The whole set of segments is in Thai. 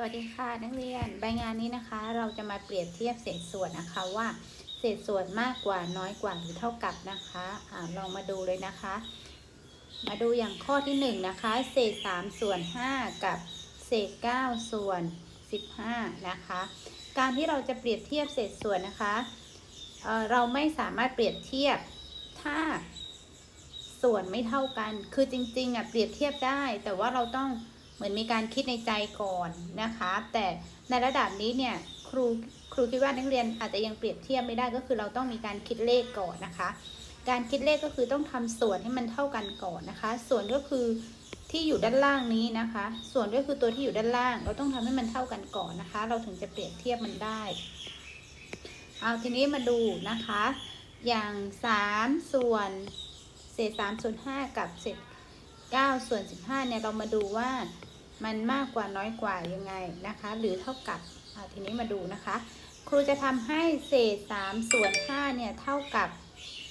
สวัสดีค่ะนักเรียนใบงานนี้นะคะ เราจะมาเปรียบเทียบเศษส่วนนะคะว่าเศษส่วนมากกว่าน้อยกว่าหรือเท่ากับนะคะอ่าลองมาดูเลยนะคะ มาดูอย่างข้อที่1นงนะคะ เศษ3ส่วน5กับเศษ9ส่วน 15 นะคะ การที่เราจะเปรียบเทียบเศษส่วนนะคะเเราไม่สามารถเปรียบเทียบถ้าส่วนไม่เท่ากัน คือจริงๆอะเปรียบเทียบได้ แต่ว่าเราต้อง เหมือนมีการคิดในใจก่อนนะคะ แต่ในระดับนี้เนี่ยครูครูคิดว่านักเรียนอาจจะยังเปรียบเทียบไม่ได้ก็คือเราต้องมีการคิดเลขก่อนนะคะ การคิดเลขก็คือต้องทำส่วนให้มันเท่ากันก่อนนะคะ ส่วนก็คือที่อยู่ด้านล่างนี้นะคะ ส่วนก็คือตัวที่อยู่ด้านล่าง เราต้องทำให้มันเท่ากันก่อนนะคะ เราถึงจะเปรียบเทียบมันได้ เอาทีนี้มาดูนะคะ อย่าง 3 ส่วนเศษ3ส่วน5กับเศษ9ส่วน15เนี่ยเรามาดูว่า มันมากกว่าน้อยกว่ายังไงนะคะ หรือเท่ากับอ่าทีนี้มาดูนะคะ ครูจะทำให้เศษ3ส่วน5เนี่ยเท่ากับ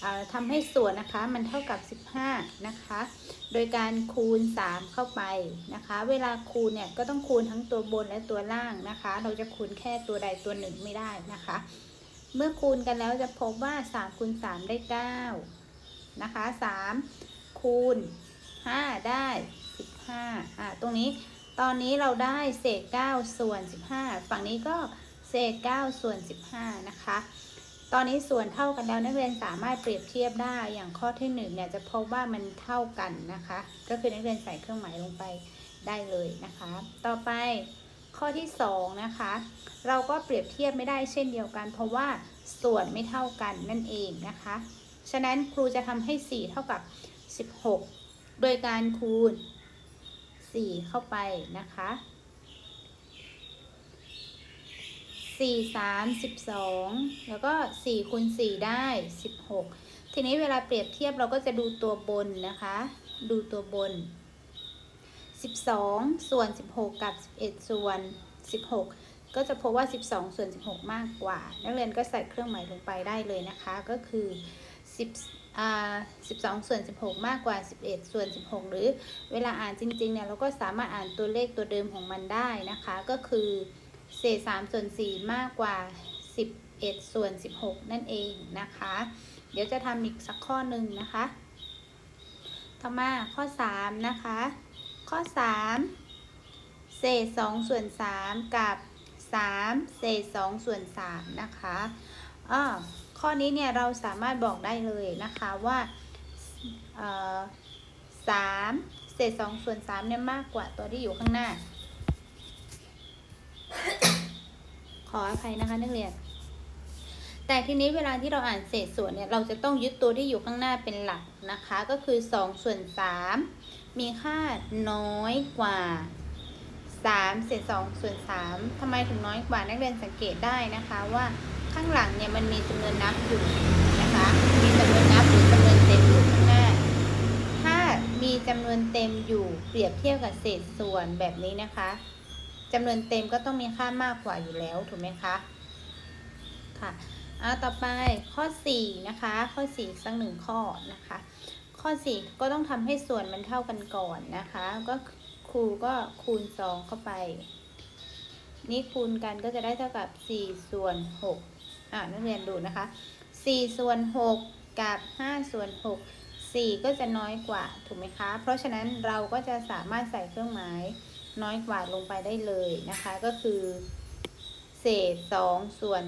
อ่าทำให้ส่วนนะคะมันเท่ากับ 15 นะคะ โดยการคูณ 3 เข้าไปนะคะ เวลาคูณเนี่ยก็ต้องคูณทั้งตัวบนและตัวล่างนะคะ เราจะคูณแค่ตัวใดตัวหนึ่งไม่ได้นะคะ เมื่อคูณกันแล้วจะพบว่า3คูณ3ได้9นะคะ3คูณ5ได้ 15อ่าตรงนี้ ตอนนี้เราได้เศษ9ส่วน 15 ฝั่งนี้ก็เศษ9ส่วน 15 นะคะ ตอนนี้ส่วนเท่ากันแล้วนักเรียนสามารถเปรียบเทียบได้อย่างข้อที่1เนี่ยจะพบว่ามันเท่ากันนะคะ ก็คือนักเรียนใส่เครื่องหมายลงไปได้เลยนะคะ ต่อไปข้อที่ 2 นะคะ เราก็เปรียบเทียบไม่ได้เช่นเดียวกัน เพราะว่าส่วนไม่เท่ากันนั่นเองนะคะ ฉะนั้นครูจะทำให้ 4 เท่ากับ 16 โดยการคูณ 4เข้าไปนะคะ4 3 12แล้วก็4คูณ4ได้16ทีนี้เวลาเปรียบเทียบเราก็จะดูตัวบนนะคะ ดูตัวบน12ส่วน16กับ11ส่วน16ก็จะพบว่า 12 ส่วน 16 มากกว่า นักเรียนก็ใส่เครื่องหมายลงไปได้เลยนะคะ ก็คือ 10 12 ส่วน 16 มากกว่า 11 ส่วน 16 หรือเวลาอ่านจริงๆเนี่ยเราก็สามารถอ่านตัวเลขตัวเดิมของมันได้นะคะ ก็คือเศษ 3 ส่วน 4 มากกว่า 11 ส่วน 16 นั่นเองนะคะ เดี๋ยวจะทำอีกสักข้อหนึ่งนะคะ ต่อมาข้อ 3 นะคะ ข้อ 3 เศษ 2 ส่วน 3 กับ 3 เศษ 2 ส่วน 3 นะคะอ่า ข้อนี้เนี่ยเราสามารถบอกได้เลยนะคะว่าสามเศษ2ส่วน3เนี่ยมากกว่าตัวที่อยู่ข้างหน้า ขออภัยนะคะนักเรียน แต่ทีนี้เวลาที่เราอ่านเศษส่วนเนี่ยเราจะต้องยึดตัวที่อยู่ข้างหน้าเป็นหลักนะคะ ก็คือ2ส่วน3มีค่าน้อยกว่า3เศษ2ส่วน3ทำไมถึงน้อยกว่านักเรียนสังเกตได้นะคะว่า ข้างหลังเนี่ยมันมีจำนวนนับอยู่นะคะ มีจำนวนนับหรือจำนวนเต็มอยู่ข้างหน้า ถ้ามีจำนวนเต็มอยู่เปรียบเทียบกับเศษส่วนแบบนี้นะคะจำนวนเต็มก็ต้องมีค่ามากกว่าอยู่แล้วถูกไหมคะค่ะเอาต่อไปข้อ4นะคะ ข้อ4สักหนึ่งข้อนะคะ ข้อ 4 ก็ต้องทำให้ส่วนมันเท่ากันก่อนนะคะ ก็ครูก็คูณ 2 เข้าไป นี่คูณกันก็จะได้เท่ากับ 4 ส่วน 6 อ่านักเรียนดูนะคะ4ส่วน6กับ5ส่วน6 4 ก็จะน้อยกว่าถูกไหมคะ เพราะฉะนั้นเราก็จะสามารถใส่เครื่องหมายน้อยกว่าลงไปได้เลยนะคะ ก็คือ เศษ 2 ส่วน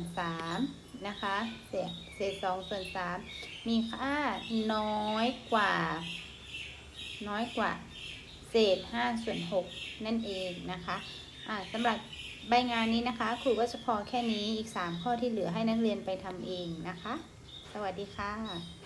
3นะคะเศษเศษ2ส่วน 3 มีค่าน้อยกว่า น้อยกว่า เศษ 5 ส่วน 6 นั่นเองนะคะอ่าสำหรับ ใบงานนี้นะคะ ครูก็จะพอแค่นี้อีก 3 ข้อที่เหลือให้นักเรียนไปทำเองนะคะ สวัสดีค่ะ